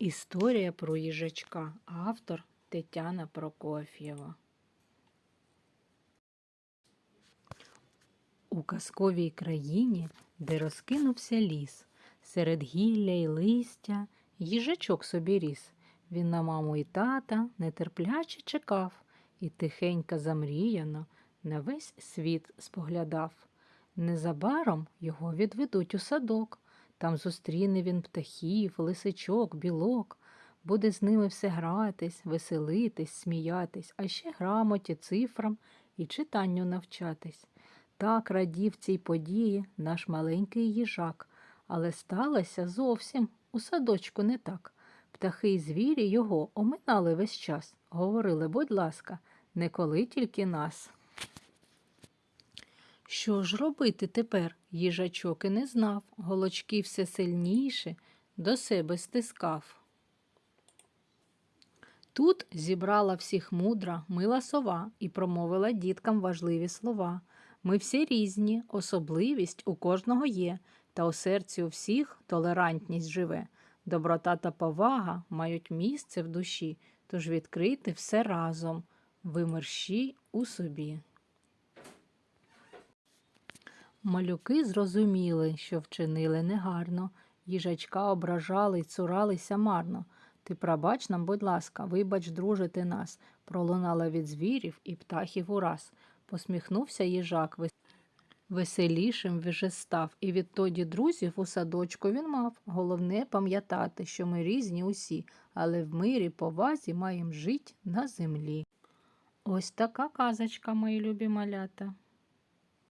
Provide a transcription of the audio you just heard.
Історія про їжачка. Автор Тетяна Прокоф'єва. У казковій країні, де розкинувся ліс, серед гілля й листя, їжачок собі ріс. Він на маму і тата нетерпляче чекав і тихенько замріяно на весь світ споглядав. Незабаром його відведуть у садок. Там зустріне він птахів, лисичок, білок, буде з ними все гратись, веселитись, сміятись, а ще грамоті, цифрам і читанню навчатись. Так радів цій події наш маленький їжак, але сталося зовсім у садочку не так. Птахи й звірі його оминали весь час, говорили, будь ласка, не коли тільки нас. Що ж робити тепер? Їжачок і не знав, голочки все сильніше до себе стискав. Тут зібрала всіх мудра мила сова і промовила діткам важливі слова. Ми всі різні, особливість у кожного є, та у серці у всіх толерантність живе. Доброта та повага мають місце в душі, тож відкрити все разом, вимерщій у собі. Малюки зрозуміли, що вчинили негарно, їжачка ображали й цуралися марно. Ти пробач нам, будь ласка, вибач, друже, ти нас, пролунала від звірів і птахів ураз. Посміхнувся їжак, веселішим вже став, і відтоді друзів у садочку він мав. Головне пам'ятати, що ми різні усі, але в мирі повазі маєм жить на землі. Ось така казочка, мої любі малята.